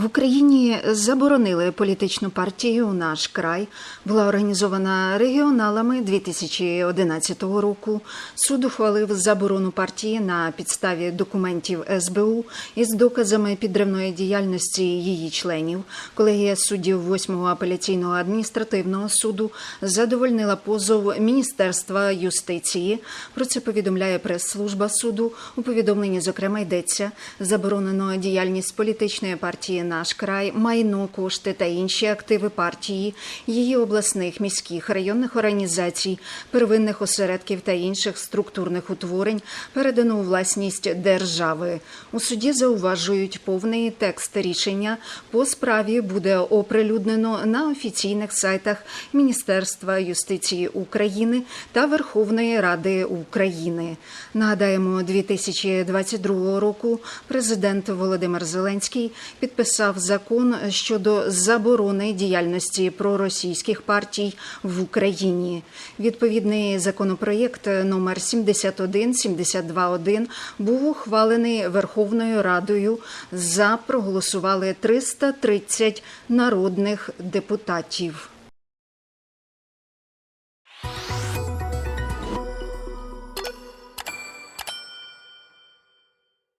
В Україні заборонили політичну партію Наш край була організована регіоналами 2011 року. Суд ухвалив заборону партії на підставі документів СБУ із доказами підривної діяльності її членів. Колегія суддів 8-го апеляційного адміністративного суду задовольнила позов Міністерства юстиції. Про це повідомляє прес-служба суду. У повідомленні зокрема йдеться заборонено діяльність політичної партії Наш край, майно, кошти та інші активи партії, її обласних, міських, районних організацій, первинних осередків та інших структурних утворень передано у власність держави. У суді зауважують повний текст рішення по справі буде оприлюднено на офіційних сайтах Міністерства юстиції України та Верховної Ради України. Нагадаємо, 2022 року президент Володимир Зеленський підписав закон щодо заборони діяльності проросійських партій в Україні. Відповідний законопроєкт номер 71-72-1 був ухвалений Верховною Радою. За проголосували 330 народних депутатів.